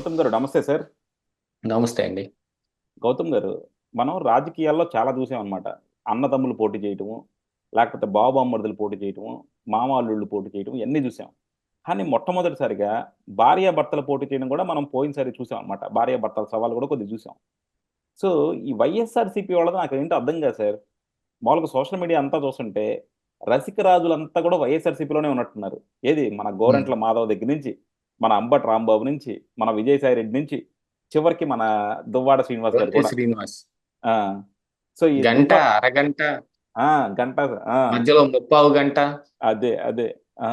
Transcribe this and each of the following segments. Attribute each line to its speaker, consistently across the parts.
Speaker 1: గౌతమ్ గారు నమస్తే సార్.
Speaker 2: నమస్తే అండి.
Speaker 1: గౌతమ్ గారు మనం రాజకీయాల్లో చాలా చూసాం అనమాట అన్నదమ్ములు పోటీ చేయటము లేకపోతే బాబు అమ్మర్దులు పోటీ చేయటము మామాల్లుళ్ళు పోటీ చేయటం ఇవన్నీ చూసాం. కానీ మొట్టమొదటిసారిగా భార్యాభర్తల పోటీ చేయడం కూడా మనం పోయినసారి చూసాం అనమాట భార్యాభర్తల సవాలు కూడా కొద్దిగా చూసాం. సో ఈ వైఎస్ఆర్సీపీ వాళ్ళది నాకు ఏంటో అర్థం కాదు సార్. మామూలుగా సోషల్ మీడియా అంతా చూస్తుంటే రసిక రాజులంతా కూడా వైఎస్ఆర్సీపీలోనే ఉన్నట్టున్నారు. ఏది? మన గోరంట్ల మాధవ్ దగ్గర నుంచి. మన అంబటి రాంబాబు నుంచి మన విజయసాయి రెడ్డి నుంచి చివరికి మన దువ్వాడ శ్రీనివాస్ గారు
Speaker 2: శ్రీనివాస్.
Speaker 1: ఆ, సో ఈ
Speaker 2: గంట అరగంట.
Speaker 1: గంట
Speaker 2: మధ్యలో ముప్పావు గంట.
Speaker 1: అదే అదే ఆ.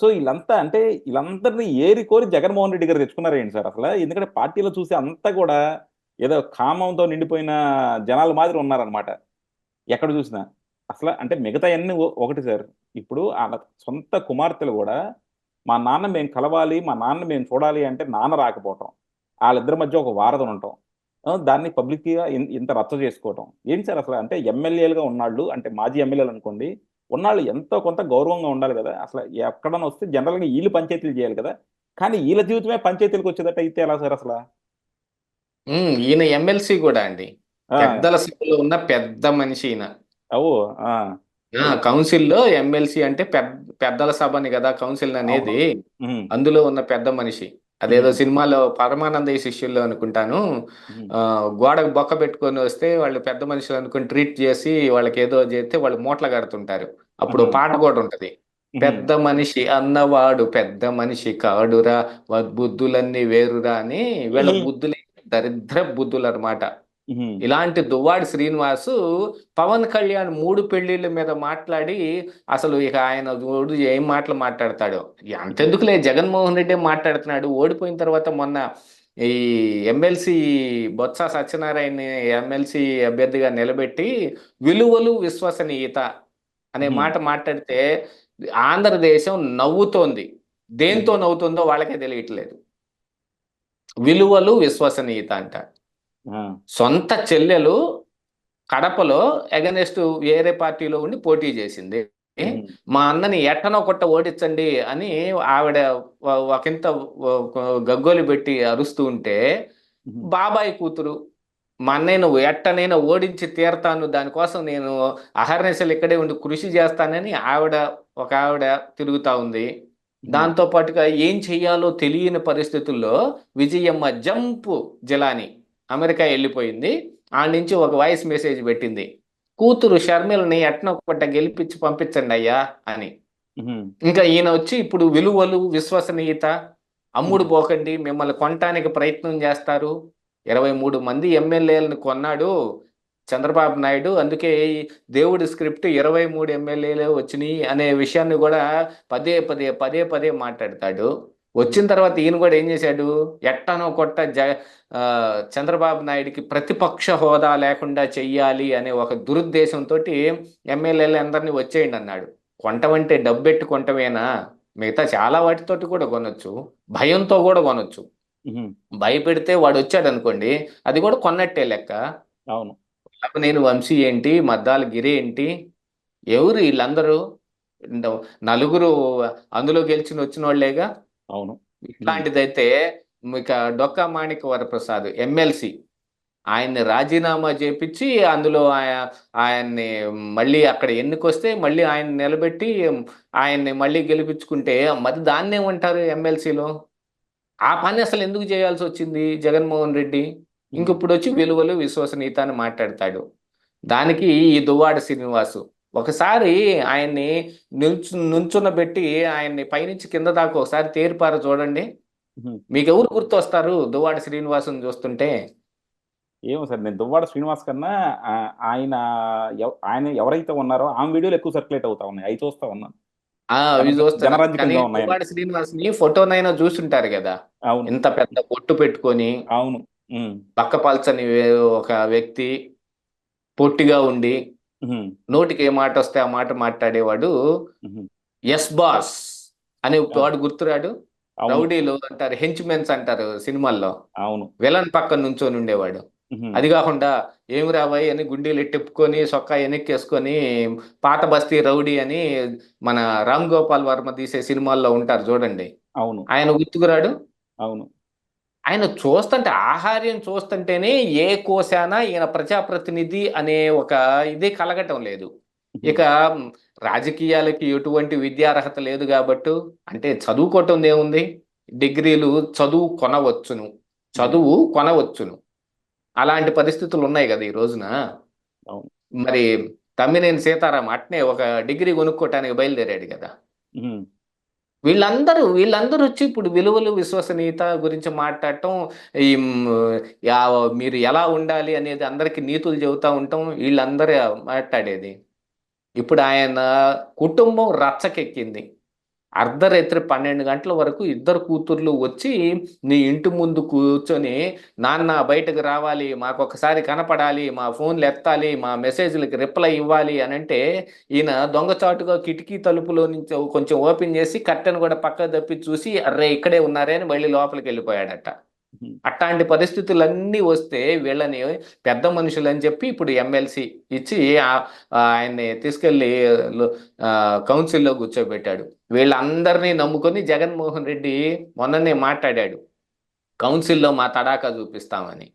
Speaker 1: సో వీళ్ళంతా అంటే వీళ్ళందరినీ ఏరి కోరి జగన్మోహన్ రెడ్డి గారు తెచ్చుకున్నారు ఏంటి సార్ అసలు? ఎందుకంటే పార్టీలో చూసి అంతా కూడా ఏదో కామంతో నిండిపోయిన జనాల మాదిరి ఉన్నారనమాట ఎక్కడ చూసినా. అసలు అంటే మిగతా అన్ని ఒకటి సార్. ఇప్పుడు వాళ్ళ సొంత కుమార్తెలు కూడా మా నాన్న మేము కలవాలి మా నాన్న మేము చూడాలి అంటే నాన్న రాకపోవటం. వాళ్ళిద్దరి మధ్య ఒక వారధం ఉండటం. దాన్ని పబ్లిక్గా ఇంత రచ్చ చేసుకోవటం. ఏంటి సార్ అసలు అంటే ఎమ్మెల్యేలుగా ఉన్నాళ్ళు అంటే మాజీ ఎమ్మెల్యేలు అనుకోండి ఉన్నాళ్ళు ఎంతో కొంత గౌరవంగా ఉండాలి కదా. అసలు ఎక్కడన్నా వస్తే జనరల్గా వీళ్ళు పంచాయతీలు చేయాలి కదా. కానీ వీళ్ళ జీవితమే పంచాయతీలకు వచ్చేదట్టు అయితే ఎలా సార్ అసలు?
Speaker 2: ఈయన ఎమ్మెల్సీ కూడా అండి. పెద్దల సభలో ఉన్న పెద్ద మనిషి ఈయన.
Speaker 1: అవు ఆ,
Speaker 2: ఆ, కౌన్సిల్లో ఎమ్మెల్సీ అంటే పెద్ద పెద్దల సభని కదా కౌన్సిల్ అనేది
Speaker 1: ఉమ్,
Speaker 2: అందులో ఉన్న పెద్ద మనిషి. అదేదో సినిమాలో పరమానందయ్య శిష్యుల్లో అనుకుంటాను.
Speaker 1: ఉమ్,
Speaker 2: ఆ, గోడకు బొక్క పెట్టుకొని వస్తే వాళ్ళు పెద్ద మనుషులు అనుకుని ట్రీట్ చేసి వాళ్ళకి ఏదో చేస్తే వాళ్ళు మూటలు కడుతుంటారు. అప్పుడు. పాట కూడా ఉంటది. పెద్ద మనిషి అన్నవాడు పెద్ద మనిషి కాడురా వ- బుద్ధులన్నీ వేరురా అని వీళ్ళ. బుద్ధులు దరిద్ర బుద్ధులు అన్నమాట
Speaker 1: ఉమ్,
Speaker 2: ఇలాంటి దువ్వాడి శ్రీనివాసు పవన్ కళ్యాణ్ మూడు పెళ్ళిళ్ళ మీద మాట్లాడి అసలు ఇక ఆయన ఏం మాటలు మాట్లాడతాడు. అంతెందుకులే జగన్మోహన్ రెడ్డి మాట్లాడుతున్నాడు. ఓడిపోయిన తర్వాత మొన్న ఈ ఎమ్మెల్సీ బొత్స సత్యనారాయణ ఎమ్మెల్సీ అభ్యర్థిగా నిలబెట్టి విలువలు విశ్వసనీయత అనే. మాట మాట్లాడితే ఆంధ్రదేశం నవ్వుతోంది. దేంతో నవ్వుతుందో వాళ్ళకే తెలియట్లేదు. విలువలు విశ్వసనీయత అంట.
Speaker 1: ఆ,
Speaker 2: సొంత చెల్లెలు కడపలో ఎగనెస్ట్ వేరే పార్టీలో ఉండి పోటీ చేసింది. మా అన్నని ఎట్టనో కొట్ట ఓడించండి అని ఆవిడ ఒకంత గగ్గోలు పెట్టి అరుస్తూ ఉంటే బాబాయ్ కూతురు మా అన్నయ్య నువ్వు ఎట్టనైనా ఓడించి తీరతాను దానికోసం నేను అహర్నిశలు ఇక్కడే ఉండి కృషి చేస్తానని ఆవిడ ఒక ఆవిడ తిరుగుతా ఉంది. దాంతో పాటుగా ఏం చెయ్యాలో తెలియని పరిస్థితుల్లో విజయమ్మ జంపు జిలాని అమెరికా వెళ్ళిపోయింది. ఆ నుంచి ఒక వాయిస్ మెసేజ్ పెట్టింది. కూతురు షర్మిలని ఎట్నో కొట్ట గెలిపించి పంపించండి అయ్యా అని. ఇంకా ఈయన వచ్చి ఇప్పుడు విలువలు విశ్వసనీయత అమ్ముడు పోకండి మిమ్మల్ని కొనటానికి ప్రయత్నం చేస్తారు. ఇరవై మూడు మంది ఎమ్మెల్యేలను కొన్నాడు చంద్రబాబు నాయుడు. అందుకే ఈ దేవుడి స్క్రిప్ట్ ఇరవై మూడు ఎమ్మెల్యేలు వచ్చినాయి అనే విషయాన్ని కూడా పదే పదే పదే పదే మాట్లాడతాడు. వచ్చిన తర్వాత ఈయన కూడా ఏం చేశాడు? ఎట్టనో కొట్ట జ చంద్రబాబు నాయుడికి ప్రతిపక్ష హోదా లేకుండా చెయ్యాలి అనే ఒక దురుద్దేశంతో ఎమ్మెల్యేలు అందరినీ వచ్చేయండి అన్నాడు. కొంటమంటే డబ్బెట్టి కొంటమేనా? మిగతా చాలా వాటితోటి కూడా కొనొచ్చు. భయంతో కూడా కొనొచ్చు. భయపెడితే వాడు వచ్చాడు అనుకోండి అది కూడా కొన్నట్టే లెక్క.
Speaker 1: అవును.
Speaker 2: నేను వంశీ ఏంటి? మద్దాల గిరి ఏంటి? ఎవరు వీళ్ళందరూ? నలుగురు అందులో గెలిచిన వచ్చిన వాళ్ళేగా
Speaker 1: అవును.
Speaker 2: ఇట్లాంటిదైతే ఇక డొక్కా మాణిక వరప్రసాద్ ఎమ్మెల్సీ. ఆయన్ని రాజీనామా చేపించి అందులో ఆయ- ఆయన్ని మళ్ళీ అక్కడ ఎన్నికొస్తే మళ్ళీ ఆయన నిలబెట్టి ఆయన్ని మళ్ళీ గెలిపించుకుంటే మరి దాన్ని ఏమంటారు ఎమ్మెల్సీలో? ఆ పని అసలు ఎందుకు చేయాల్సి వచ్చింది జగన్మోహన్ రెడ్డి? ఇంక ఇప్పుడు వచ్చి విలువలు విశ్వసనీయత అని మాట్లాడతాడు. దానికి ఈ దువ్వాడ శ్రీనివాసు ఒకసారి ఆయన్ని నిల్చు నుంచున్న పెట్టి ఆయన్ని పైనుంచి కింద దాకా ఒకసారి తేరిపార చూడండి. మీకు ఎవరు గుర్తొస్తారు దువ్వాడ శ్రీనివాసుని చూస్తుంటే?
Speaker 1: ఏమో సార్ నేను దువ్వాడ శ్రీనివాస్ కన్నా ఆయన ఆయన ఎవరైతే ఉన్నారో ఆమె వీడియోలు ఎక్కువ సర్క్యులేట్ అవుతా ఉన్నాయి. అవి చూస్తా ఉన్నాను.
Speaker 2: దువ్వాడ శ్రీనివాసుని ఫోటోనైనా చూసుంటారు కదా.
Speaker 1: అవును.
Speaker 2: ఇంత పెద్ద బొట్టు పెట్టుకొని
Speaker 1: అవును.
Speaker 2: పక్క పల్చని ఒక వ్యక్తి పొట్టిగా ఉండి నోటికి ఏ మాట వస్తే ఆ మాట మాట్లాడేవాడు ఎస్ బాస్ అనే వాడు గుర్తురాడు. రౌడీలు అంటారు హెంచ్మెన్స్ అంటారు సినిమాల్లో.
Speaker 1: అవును.
Speaker 2: విలన్ పక్కన నుంచొని ఉండేవాడు. అది కాకుండా ఏమి రావాయి అని గుండీలు ఎట్టెప్పుకొని సొక్కా వెనక్కేసుకొని పాత బస్తీ రౌడీ అని మన రామ్ గోపాల్ వర్మ తీసే సినిమాల్లో ఉంటారు చూడండి.
Speaker 1: అవును.
Speaker 2: ఆయన గుర్తుకురాడు
Speaker 1: అవును.
Speaker 2: ఆయన చూస్తుంటే ఆహార్యం చూస్తుంటేనే ఏ కోశాన ఈయన ప్రజాప్రతినిధి అనే ఒక ఇది కలగటం లేదు. ఇక రాజకీయాలకి ఎటువంటి విద్యార్హత లేదు కాబట్టి అంటే చదువుకోవటం ఏముంది? డిగ్రీలు చదువు కొనవచ్చును. చదువు కొనవచ్చును. అలాంటి పరిస్థితులు ఉన్నాయి కదా ఈ రోజున. మరి తమ్మినేని సీతారాం అట్నే ఒక డిగ్రీ కొనుక్కోవటానికి బయలుదేరాడు కదా. వీళ్ళందరూ వీళ్ళందరూ వచ్చి ఇప్పుడు విలువలు విశ్వసనీయత గురించి మాట్లాడటం ఈ మీరు ఎలా ఉండాలి అనేది అందరికీ నీతులు చెబుతూ ఉంటాం వీళ్ళందరూ మాట్లాడేది. ఇప్పుడు ఆయన కుటుంబం రచ్చకెక్కింది. అర్ధరాత్రి పన్నెండు గంటల వరకు ఇద్దరు కూతుర్లు వచ్చి నీ ఇంటి ముందు కూర్చొని నాన్న బయటకు రావాలి మాకు ఒకసారి కనపడాలి మా ఫోన్లు ఎత్తాలి మా మెసేజ్లకి రిప్లై ఇవ్వాలి అని అంటే ఈయన దొంగచాటుగా కిటికీ తలుపులో నుంచి కొంచెం ఓపెన్ చేసి కట్టెను కూడా పక్క తప్పి చూసి అర్రే ఇక్కడే ఉన్నారే అని మళ్ళీ లోపలికి వెళ్ళిపోయాడట. అట్లాంటి పరిస్థితులన్నీ వస్తే వీళ్ళని పెద్ద మనుషులు అని చెప్పి ఇప్పుడు ఎమ్మెల్సీ ఇచ్చి ఆయన్ని తీసుకెళ్ళి కౌన్సిల్లో కూర్చోబెట్టాడు. వీళ్ళందరినీ నమ్ముకొని జగన్మోహన్ రెడ్డి మొన్ననే మాట్లాడాడు. కౌన్సిల్లో మా తడాకా చూపిస్తామని.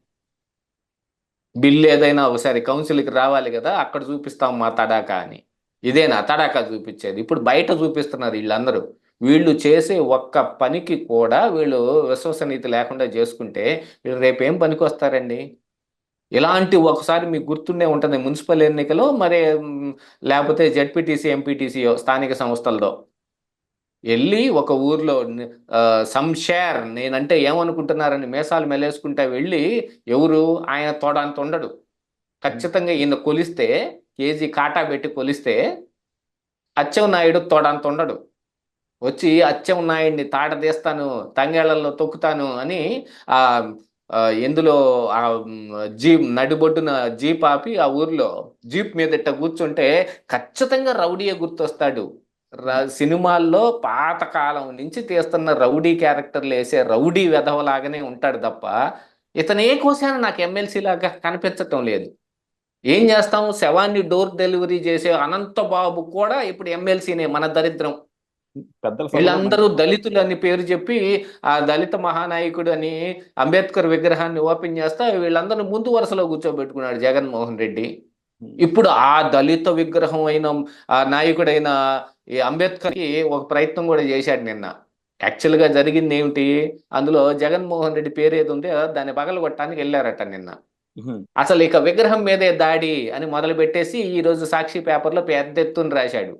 Speaker 2: బిల్లు ఏదైనా ఒకసారి కౌన్సిల్కి రావాలి కదా అక్కడ చూపిస్తాం మా తడాకా అని. ఇదేనా తడాకా చూపించేది. ఇప్పుడు బయట చూపిస్తున్నారు వీళ్ళందరూ. వీళ్ళు చేసే ఒక్క పనికి కూడా వీళ్ళు విశ్వసనీయత లేకుండా చేసుకుంటే వీళ్ళు రేపు ఏం పనికి వస్తారండి ఇలాంటి ఒకసారి మీకు గుర్తుండే ఉంటుంది మున్సిపల్ ఎన్నికలో మరి లేకపోతే జెడ్పీటీసీ ఎంపీటీసీ స్థానిక సంస్థలతో వెళ్ళి ఒక ఊర్లో సంషేర్ నేనంటే ఏమనుకుంటున్నారని మేసాలు మెలేసుకుంటా వెళ్ళి ఎవరు ఆయన తోడంత ఉండడు. ఖచ్చితంగా ఈయన కొలిస్తే కేజీ కాటా పెట్టి కొలిస్తే అచ్చం నాయుడు తోడంత ఉండడు. వచ్చి అచ్చం నాయుడిని తాట తీస్తాను తంగేళ్ళలో తొక్కుతాను అని ఆ ఎందులో ఆ జీప్ నడిబొడ్డున జీప్ ఆపి ఆ ఊర్లో జీప్ మీద ఇట్ట కూర్చుంటే ఖచ్చితంగా రౌడీయే గుర్తొస్తాడు. ర- సినిమాల్లో పాతకాలం నుంచి తీస్తున్న రౌడీ క్యారెక్టర్లు వేసే రౌడీ వెధవలాగానే ఉంటాడు తప్ప ఇతను ఏ నాకు ఎమ్మెల్సీ లాగా కనిపించటం లేదు. ఏం చేస్తాము శవాన్ని డోర్ డెలివరీ చేసే అనంతబాబు కూడా ఇప్పుడు ఎమ్మెల్సీనే మన దరిద్రం.
Speaker 1: పెద్దల
Speaker 2: వీళ్ళందరూ దళితులు అని పేరు చెప్పి ఆ దళిత మహానాయకుడు అని అంబేద్కర్ విగ్రహాన్ని ఓపెన్ చేస్తా వీళ్ళందరిని ముందు వరుసలో కూర్చోబెట్టుకున్నాడు జగన్మోహన్ రెడ్డి. ఇప్పుడు ఆ దళిత విగ్రహం అయిన ఆ నాయకుడైన ఈ అంబేద్కర్కి ఒక ప్రయత్నం కూడా చేశాడు నిన్న. యాక్చువల్గా జరిగింది ఏమిటి? అందులో జగన్మోహన్ రెడ్డి పేరు ఏది ఉంటే దాన్ని పగలగొట్టడానికి వెళ్ళారట నిన్న. అసలు ఇక విగ్రహం మీదే దాడి అని మొదలు పెట్టేసి ఈ రోజు సాక్షి పేపర్లో పెద్ద ఎత్తున రాశాడు.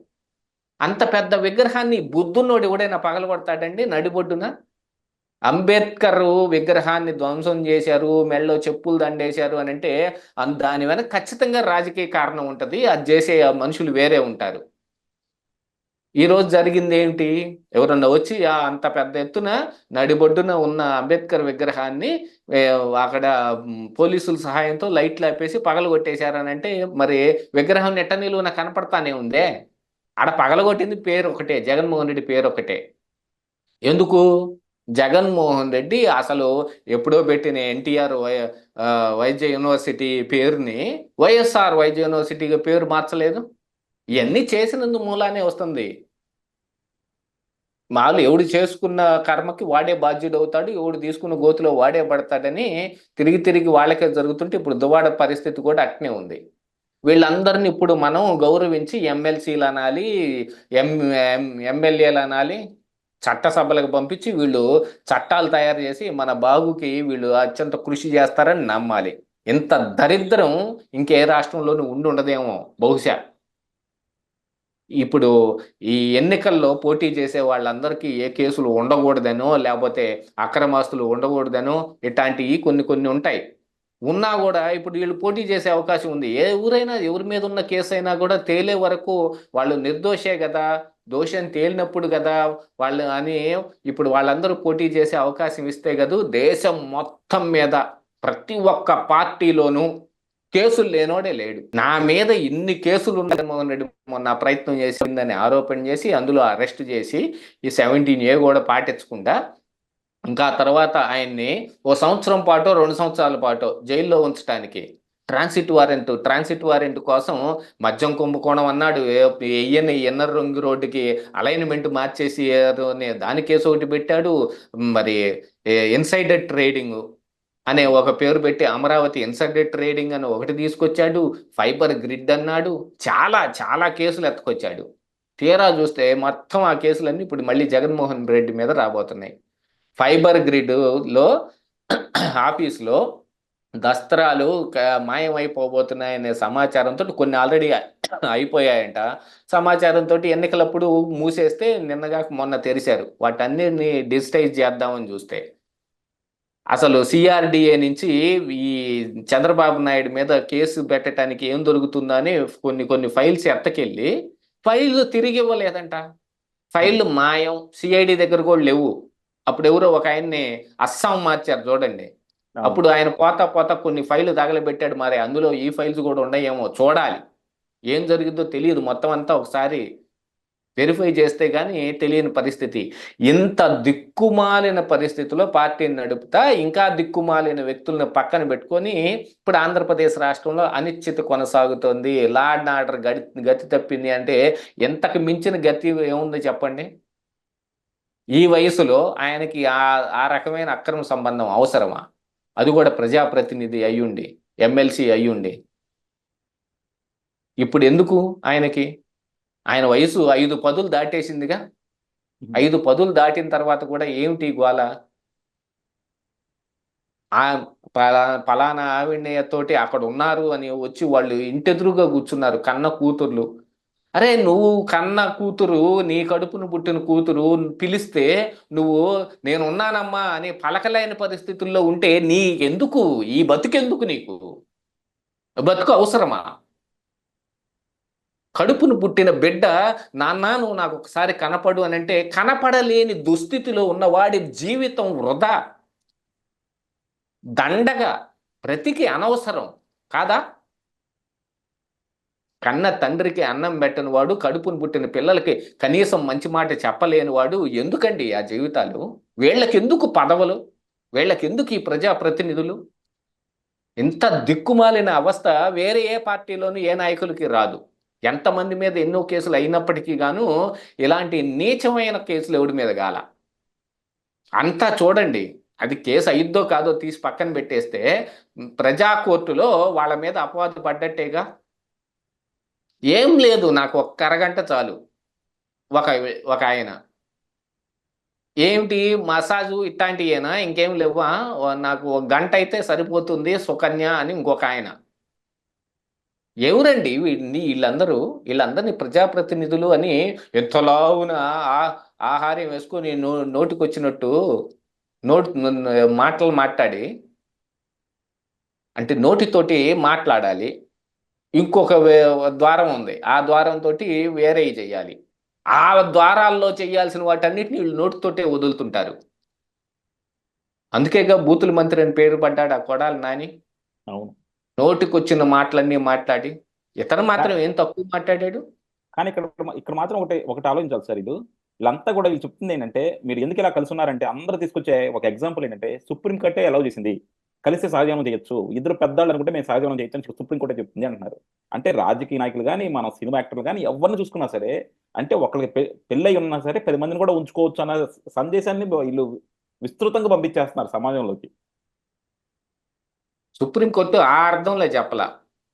Speaker 2: అంత పెద్ద విగ్రహాన్ని బుద్ధున్నోడు ఎవడైనా పగలగొడతాడండి? నడిబొడ్డున? అంబేద్కర్ విగ్రహాన్ని ధ్వంసం చేశారు మెళ్ళో చెప్పులు దండేశారు అని అంటే దాని వెనక ఖచ్చితంగా రాజకీయ కారణం ఉంటుంది. అది చేసే మనుషులు వేరే ఉంటారు. ఈరోజు జరిగింది ఏంటి? ఎవరన్నా వచ్చి ఆ అంత పెద్ద ఎత్తున నడిబొడ్డున ఉన్న అంబేద్కర్ విగ్రహాన్ని అక్కడ పోలీసుల సహాయంతో లైట్లు ఆపేసి పగలగొట్టేశారని అంటే మరి విగ్రహం నెట్ట నిలువున కనపడతానే ఉందే? ఆడ పగలగొట్టింది పేరు ఒకటే జగన్మోహన్ రెడ్డి పేరు ఒకటే. ఎందుకు? జగన్మోహన్ రెడ్డి అసలు ఎప్పుడో పెట్టిన ఎన్టీఆర్ వైద్య యూనివర్సిటీ పేరుని వైఎస్ఆర్ వైద్య యూనివర్సిటీగా పేరు మార్చలేదు. ఇవన్నీ చేసినందు మూలానే వస్తుంది. మాలు ఎవడు చేసుకున్న కర్మకి వాడే బాధ్యుడు అవుతాడు ఎవడు తీసుకున్న గోతులో వాడే పడతాడని తిరిగి తిరిగి వాళ్ళకే జరుగుతుంటే ఇప్పుడు దువాడ పరిస్థితి కూడా అట్నే ఉంది. వీళ్ళందరిని ఇప్పుడు మనం గౌరవించి ఎమ్మెల్సీలు అనాలి ఎం ఎమ్మెల్యేలు అనాలి చట్టసభలకు పంపించి వీళ్ళు చట్టాలు తయారు చేసి మన బాగుకి వీళ్ళు అత్యంత కృషి చేస్తారని నమ్మాలి. ఇంత దరిద్రం ఇంకే రాష్ట్రంలోనూ ఉండి ఉండదేమో బహుశా. ఇప్పుడు ఈ ఎన్నికల్లో పోటీ చేసే వాళ్ళందరికీ ఏ కేసులు ఉండకూడదనో లేకపోతే అక్రమాస్తులు ఉండకూడదనో ఇట్లాంటివి కొన్ని కొన్ని ఉంటాయి. ఉన్నా కూడా ఇప్పుడు వీళ్ళు పోటీ చేసే అవకాశం ఉంది. ఏ ఊరైనా ఎవరి మీద ఉన్న కేసు అయినా కూడా తేలే వరకు వాళ్ళు నిర్దోషే కదా దోషం తేలినప్పుడు కదా వాళ్ళు అని ఇప్పుడు వాళ్ళందరూ పోటీ చేసే అవకాశం ఇస్తే కదా దేశం మొత్తం మీద ప్రతి ఒక్క పార్టీలోనూ కేసులు లేనోడే లేడు. నా మీద ఇన్ని కేసులు ఉన్నాయి రెడ్డి మొన్న ప్రయత్నం చేసిందని ఆరోపణ చేసి అందులో అరెస్ట్ చేసి ఈ సెవెంటీన్ ఏ కూడా పాటించకుండా ఇంకా తర్వాత ఆయన్ని ఓ సంవత్సరం పాటు రెండు సంవత్సరాల పాటు జైల్లో ఉంచడానికి ట్రాన్సిట్ వారెంట్ ట్రాన్సిట్ వారెంట్ కోసం మద్యం కుంభకోణం అన్నాడు. ఎయ్యని ఎన్నర్ రంగు రోడ్డుకి అలైన్మెంట్ మార్చేసి అనే దాని కేసు ఒకటి పెట్టాడు. మరి ఇన్సైడర్ ట్రేడింగ్ అనే ఒక పేరు పెట్టి అమరావతి ఇన్సైడర్ ట్రేడింగ్ అని ఒకటి తీసుకొచ్చాడు. ఫైబర్ గ్రిడ్ అన్నాడు. చాలా చాలా కేసులు ఎత్తుకొచ్చాడు. తీరా చూస్తే మొత్తం ఆ కేసులన్నీ ఇప్పుడు మళ్ళీ జగన్మోహన్ రెడ్డి మీద రాబోతున్నాయి. ఫైబర్ గ్రిడ్లో ఆఫీస్లో దస్త్రాలు మాయమైపోబోతున్నాయనే సమాచారంతో కొన్ని ఆల్రెడీ అయిపోయాయంట. సమాచారంతో ఎన్నికలప్పుడు మూసేస్తే నిన్నగా మొన్న తెరిచారు వాటన్నిటిని డిజిటైజ్ చేద్దామని చూస్తే. అసలు సిఆర్డిఏ నుంచి ఈ చంద్రబాబు నాయుడు మీద కేసు పెట్టడానికి ఏం దొరుకుతుందని కొన్ని కొన్ని ఫైల్స్ ఎత్తకెళ్ళి ఫైల్ తిరిగి ఇవ్వలేదంట. ఫైల్ మాయం. సిఐడి దగ్గర కూడా లేవు. అప్పుడు ఎవరో ఒక ఆయన్ని అస్సాం మార్చారు చూడండి. అప్పుడు ఆయన పోతా పోతా కొన్ని ఫైళ్ళు తగలబెట్టాడు మరి. అందులో ఈ ఫైల్స్ కూడా ఉన్నాయేమో చూడాలి. ఏం జరిగిందో తెలియదు. మొత్తం అంతా ఒకసారి వెరిఫై చేస్తే గానీ తెలియని పరిస్థితి. ఇంత దిక్కుమాలిన పరిస్థితిలో పార్టీని నడుపుతా ఇంకా దిక్కుమాలిన వ్యక్తులను పక్కన పెట్టుకొని ఇప్పుడు ఆంధ్రప్రదేశ్ రాష్ట్రంలో అనిశ్చిత కొనసాగుతోంది. లా అండ్ ఆర్డర్ గడి గతి తప్పింది అంటే ఎంతకు మించిన గతి ఏముందో చెప్పండి? ఈ వయసులో ఆయనకి ఆ ఆ రకమైన అక్రమ సంబంధం అవసరమా? అది కూడా ప్రజాప్రతినిధి అయ్యుండి ఎమ్మెల్సీ అయ్యుండి. ఇప్పుడు ఎందుకు ఆయనకి? ఆయన వయసు ఐదు పదులు దాటేసిందిగా? ఐదు పదులు దాటిన తర్వాత కూడా ఏమిటి గోల? ఆ పలా పలానా ఆవిడతోటి అక్కడ ఉన్నారు అని వచ్చి వాళ్ళు ఇంటెదురుగా కూర్చున్నారు కన్న కూతుర్లు. అరే నువ్వు కన్న కూతురు నీ కడుపును పుట్టిన కూతురు పిలిస్తే నువ్వు నేను ఉన్నానమ్మా అని పలకలేని పరిస్థితుల్లో ఉంటే నీ ఎందుకు ఈ బతుకెందుకు నీకు? బతుకు అవసరమా? కడుపును పుట్టిన బిడ్డ నాన్న నువ్వు నాకు ఒకసారి కనపడు అని అంటే కనపడలేని దుస్థితిలో ఉన్న వాడి జీవితం వృధా. దండగా ప్రతికి అనవసరం. కాదా? కన్న తండ్రికి అన్నం పెట్టని వాడు కడుపును పుట్టిన పిల్లలకి కనీసం మంచి మాట చెప్పలేని వాడు ఎందుకండి ఆ జీవితాలు? వీళ్ళకెందుకు పదవులు? వీళ్ళకెందుకు ఈ ప్రజాప్రతినిధులు? ఇంత దిక్కుమాలిన అవస్థ వేరే ఏ పార్టీలోనూ ఏ నాయకులకి రాదు. ఎంతమంది మీద ఎన్నో కేసులు అయినప్పటికీ గాను ఇలాంటి నీచమైన కేసులు ఎవడి మీద గాల? అంతా చూడండి. అది కేసు అయిద్దో కాదో తీసి పక్కన పెట్టేస్తే ప్రజా కోర్టులో వాళ్ళ మీద అపవాదు పడ్డట్టేగా? ఏం లేదు నాకు ఒక్క అరగంట చాలు. ఒక ఒక ఆయన. ఏమిటి? మసాజు ఇట్లాంటియేనా? ఇంకేం లేవా నాకు ఒక గంట అయితే సరిపోతుంది సుకన్య అని ఇంకొక ఆయన. ఎవరండి వీళ్ళని వీళ్ళందరూ? వీళ్ళందరినీ ప్రజాప్రతినిధులు అని ఎంతలావున ఆహారం వేసుకొని నో నోటికి వచ్చినట్టు నోటి మాటలు మాట్లాడి అంటే నోటితోటి మాట్లాడాలి. ఇంకొక ద్వారం ఉంది. ఆ ద్వారం తోటి వేరే చేయాలి. ఆ ద్వారాల్లో చేయాల్సిన వాటన్నిటిని వీళ్ళు నోటితోటే వదులుతుంటారు. అందుకేగా బూతుల మంత్రి అని పేరు పడ్డాడు ఆ కొడాలి నాని.
Speaker 1: అవును.
Speaker 2: నోటికొచ్చిన మాటలన్నీ మాట్లాడి ఇతను మాత్రం ఏం తక్కువ మాట్లాడాడు?
Speaker 1: కానీ ఇక్కడ ఇక్కడ మాత్రం ఒకటి ఒకటి ఆలోచించాలి సార్ ఇది వీళ్ళంతా కూడా వీళ్ళు చెప్తుంది ఏంటంటే మీరు ఎందుకు ఇలా కలిసి ఉన్నారంటే అందరూ తీసుకొచ్చే ఒక ఎగ్జాంపుల్ ఏంటంటే సుప్రీం కోర్టే అలౌ చేసింది. కలిసి సహజీవనం చేయొచ్చు. ఇద్దరు పెద్దవాళ్ళు అనుకుంటే మేము సహజీవనం చేయొచ్చు అని సుప్రీం కోర్టే చెప్తుంది అంటున్నారు. అంటే రాజకీయ నాయకులు కానీ మన సినిమా యాక్టర్లు కానీ ఎవరిని చూసుకున్నా సరే అంటే ఒకరికి పెళ్ళై ఉన్నా సరే పది మందిని కూడా ఉంచుకోవచ్చు అన్న సందేశాన్ని వీళ్ళు విస్తృతంగా పంపించేస్తున్నారు సమాజంలోకి.
Speaker 2: సుప్రీంకోర్టు ఆ అర్థంలో చెప్పలా.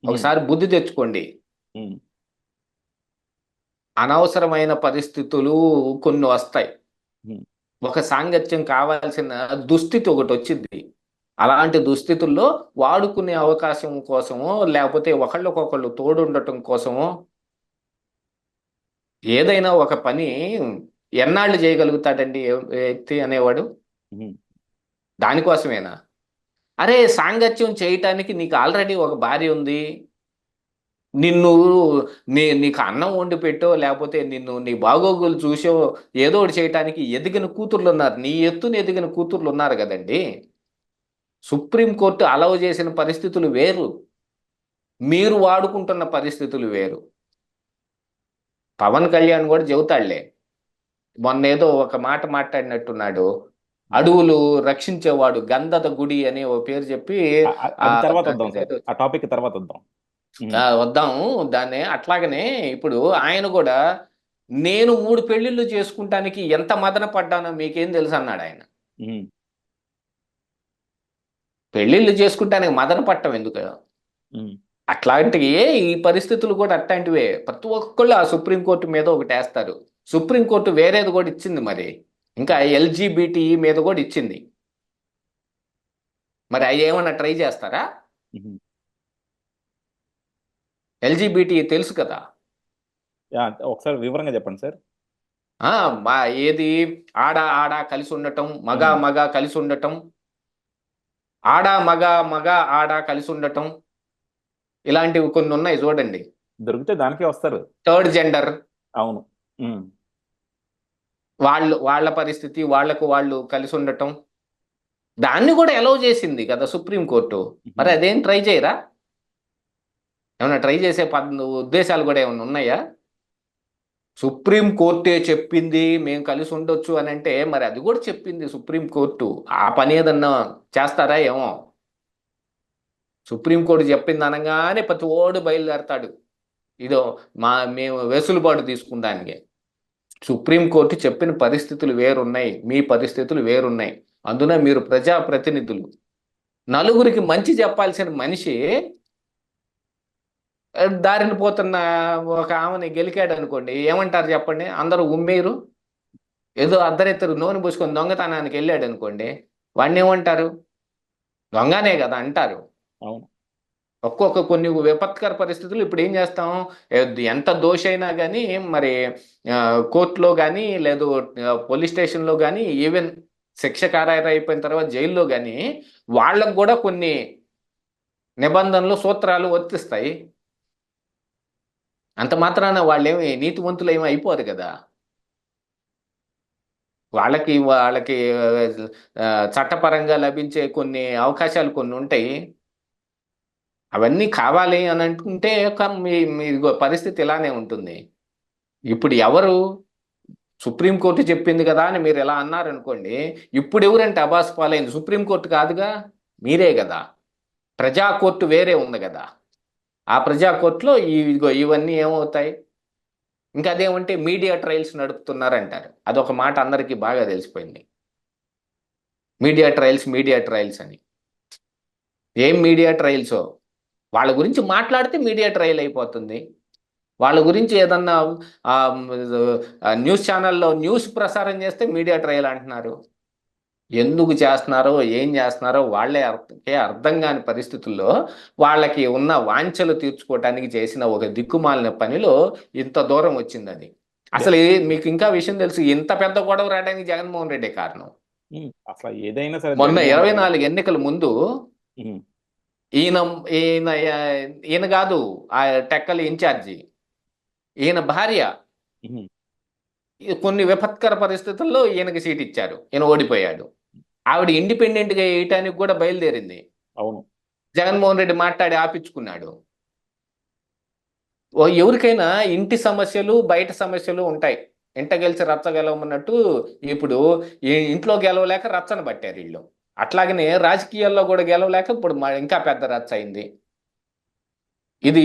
Speaker 2: ఒకసారి బుద్ధి తెచ్చుకోండి. అనవసరమైన పరిస్థితులు కొన్ని వస్తాయి. ఒక సాంగత్యం కావాల్సిన దుస్థితి ఒకటి వచ్చింది. అలాంటి దుస్థితుల్లో వాడుకునే అవకాశం కోసమో లేకపోతే ఒకళ్ళకొకళ్ళు తోడు ఉండటం కోసమో ఏదైనా ఒక పని ఎన్నాళ్ళు చేయగలుగుతాడండి ఏ- వ్యక్తి అనేవాడు? దానికోసమేనా? అరే సాంగత్యం చేయటానికి నీకు ఆల్రెడీ ఒక భార్య ఉంది. నిన్ను నీ నీకు అన్నం వండి పెట్టో లేకపోతే నిన్ను నీ బాగోగులు చూసో ఏదో ఒకటి చేయటానికి ఎదిగిన కూతుర్లు ఉన్నారు. నీ ఎత్తున ఎదిగిన కూతుర్లు ఉన్నారు కదండి. సుప్రీంకోర్టు అలవ్ చేసిన పరిస్థితులు వేరు. మీరు వాడుకుంటున్న పరిస్థితులు వేరు. పవన్ కళ్యాణ్ కూడా చెబుతాడులే. మొన్న ఏదో ఒక మాట మాట్లాడినట్టున్నాడు. అడవులు రక్షించేవాడు గంధద గుడి అనే ఓ పేరు చెప్పి
Speaker 1: ఆ- తర్వాత వద్దాం టాపిక్ తర్వాత వద్దాం.
Speaker 2: వద్దాము దాన్ని అట్లాగనే ఇప్పుడు ఆయన కూడా నేను మూడు పెళ్ళిళ్ళు చేసుకుంటానికి ఎంత మదన పడ్డానో మీకేం తెలుసు అన్నాడు ఆయన.
Speaker 1: ఉమ్,
Speaker 2: పెళ్ళిళ్ళు చేసుకుంటానికి మదన పట్టం ఎందుకు? అట్లాంటివి ఈ పరిస్థితులు కూడా అట్లాంటివే. ప్రతి ఒక్కళ్ళు ఆ సుప్రీంకోర్టు మీద ఒకటి వేస్తారు. సుప్రీంకోర్టు వేరేది కూడా ఇచ్చింది మరి. ఇంకా ఎల్జీబీటీ మీద కూడా ఇచ్చింది. మరి అవి ఏమన్నా ట్రై చేస్తారా. ఎల్జీబీటీ తెలుసు కదా?
Speaker 1: ఒకసారి వివరంగా చెప్పండి సార్.
Speaker 2: ఏది ఆడ ఆడ కలిసి ఉండటం మగ. మగ కలిసి ఉండటం ఆడ మగ మగ ఆడ కలిసి ఉండటం ఇలాంటివి కొన్ని ఉన్నాయి చూడండి.
Speaker 1: దొరికితే దానికే వస్తారు.
Speaker 2: థర్డ్ జెండర్
Speaker 1: అవును.
Speaker 2: వాళ్ళు వాళ్ళ పరిస్థితి వాళ్ళకు వాళ్ళు కలిసి ఉండటం. దాన్ని కూడా ఎలవ్ చేసింది కదా సుప్రీంకోర్టు మరి అదేం ట్రై చేయరా? ఏమైనా ట్రై చేసే పద్ ఉద్దేశాలు కూడా ఏమైనా ఉన్నాయా? సుప్రీం కోర్టే చెప్పింది మేము కలిసి ఉండొచ్చు అని అంటే మరి అది కూడా చెప్పింది సుప్రీం కోర్టు. ఆ పని ఏదన్నా చేస్తారా ఏమో? సుప్రీం కోర్టు చెప్పింది అనగానే ప్రతి ఓడు బయలుదేరతాడు. ఇదో మా మేము వెసులుబాటు తీసుకుందానికి. సుప్రీం కోర్టు చెప్పిన పరిస్థితులు వేరున్నాయి. మీ పరిస్థితులు వేరున్నాయి. అందున మీరు ప్రజాప్రతినిధులు. నలుగురికి మంచి చెప్పాల్సిన మనిషి దారిన పోతున్న ఒక ఆమెని గెలికాడు అనుకోండి ఏమంటారు చెప్పండి? అందరూ ఉమ్మేరు. ఏదో అర్ధరిద్దరు నూనె పూసుకొని దొంగతనానికి వెళ్ళాడు అనుకోండి వాడిని ఏమంటారు? దొంగనే కదా అంటారు.
Speaker 1: అవును.
Speaker 2: ఒక్కొక్క కొన్ని విపత్కర పరిస్థితులు ఇప్పుడు ఏం చేస్తాం? ఎంత దోషైనా కానీ మరి కోర్టులో కానీ లేదు పోలీస్ స్టేషన్లో కానీ ఈవెన్ శిక్ష ఖారారు అయిపోయిన తర్వాత జైల్లో కానీ వాళ్ళకు కూడా కొన్ని నిబంధనలు సూత్రాలు వర్తిస్తాయి. అంత మాత్రాన వాళ్ళేమి నీతివంతులు ఏమి అయిపోదు కదా. వాళ్ళకి వాళ్ళకి చట్టపరంగా లభించే కొన్ని అవకాశాలు కొన్ని ఉంటాయి. అవన్నీ కావాలి అని అనుకుంటే మీ మీ పరిస్థితి ఇలానే ఉంటుంది. ఇప్పుడు ఎవరు సుప్రీంకోర్టు చెప్పింది కదా అని మీరు ఎలా అన్నారనుకోండి ఇప్పుడు ఎవరంటే అబాస్ పాలైంది? సుప్రీంకోర్టు కాదుగా? మీరే కదా. ప్రజా కోర్టు వేరే ఉంది కదా. ఆ ప్రజా కోర్టులో ఇదిగో ఇవన్నీ ఏమవుతాయి? ఇంకా అదేమంటే మీడియా ట్రయల్స్ నడుపుతున్నారంటారు. అదొక మాట అందరికీ బాగా తెలిసిపోయింది. మీడియా ట్రయల్స్ మీడియా ట్రయల్స్ అని. ఏం మీడియా ట్రయల్సో? వాళ్ళ గురించి మాట్లాడితే మీడియా ట్రయల్ అయిపోతుంది. వాళ్ళ గురించి ఏదన్నా న్యూస్ ఛానల్లో న్యూస్ ప్రసారం చేస్తే మీడియా ట్రయల్ అంటున్నారు. ఎందుకు చేస్తున్నారో ఏం చేస్తున్నారో వాళ్ళే అర్థకే అర్థం కాని పరిస్థితుల్లో వాళ్ళకి ఉన్న వాంఛలు తీర్చుకోవటానికి చేసిన ఒక దిక్కుమాలిన పనిలో ఇంత దూరం వచ్చింది అది అసలు మీకు ఇంకా విషయం తెలుసు ఇంత పెద్ద గొడవ రావడానికి జగన్మోహన్ రెడ్డి కారణం.
Speaker 1: అసలు ఏదైనా సరే
Speaker 2: మొన్న ఇరవై నాలుగు ఎన్నికల ముందు ఈయన ఈయన ఈయన కాదు ఆ టెక్కలి ఇన్ఛార్జి ఈయన భార్య కొన్ని విపత్కర పరిస్థితుల్లో ఈయనకి సీట్ ఇచ్చారు. ఈయన ఓడిపోయాడు. ఆవిడ ఇండిపెండెంట్గా వేయటానికి కూడా బయలుదేరింది.
Speaker 1: అవును.
Speaker 2: జగన్మోహన్ రెడ్డి మాట్లాడి ఆపించుకున్నాడు. ఎవరికైనా ఇంటి సమస్యలు బయట సమస్యలు ఉంటాయి. ఇంట గెలిచి రచ్చ గెలవమన్నట్టు ఇప్పుడు ఇంట్లో గెలవలేక రచ్చన పట్టారు వీళ్ళు. అట్లాగనే రాజకీయాల్లో కూడా గెలవలేక ఇప్పుడు ఇంకా పెద్ద రచ్చ అయింది. ఇది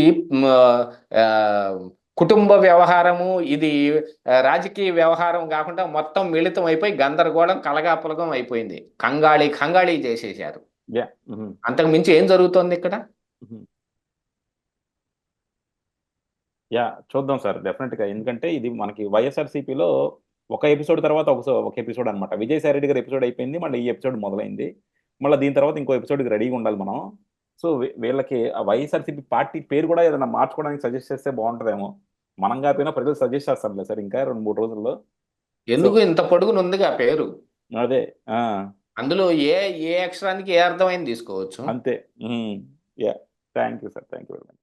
Speaker 2: కుటుంబ వ్యవహారము ఇది రాజకీయ వ్యవహారం కాకుండా మొత్తం మిళితం అయిపోయి గందరగోళం కలగాపులగం అయిపోయింది. కంగాళి కంగాళి చేసేసారు అంతకు మించి ఏం జరుగుతోంది ఇక్కడ.
Speaker 1: యా చూద్దాం సార్ డెఫినెట్గా ఎందుకంటే ఇది మనకి వైఎస్ఆర్సీపీలో ఒక ఎపిసోడ్ తర్వాత ఒక ఒక ఎపిసోడ్ అనమాట విజయసాయి రెడ్డి గారి ఎపిసోడ్ అయిపోయింది మళ్ళీ ఈ ఎపిసోడ్ మొదలైంది. మళ్ళీ దీని తర్వాత ఇంకో ఎపిసోడ్కి రెడీగా ఉండాలి మనం. సో వీళ్ళకి ఆ వైఎస్ఆర్సీపీ పార్టీ పేరు కూడా ఏదైనా మార్చుకోవడానికి సజెస్ట్ చేస్తే బాగుంటుందేమో. మనం కాకపోయినా ప్రజలు సజెస్ట్ చేస్తారులే సార్ ఇంకా రెండు మూడు రోజుల్లో.
Speaker 2: ఎందుకు ఇంత పొడుగునుందిగా పేరు?
Speaker 1: అదే ఆ,
Speaker 2: అందులో ఏ ఏ అక్షరానికి ఏ అర్థమైంది తీసుకోవచ్చు?
Speaker 1: అంతే. Yeah. Thank you sir. Thank you very much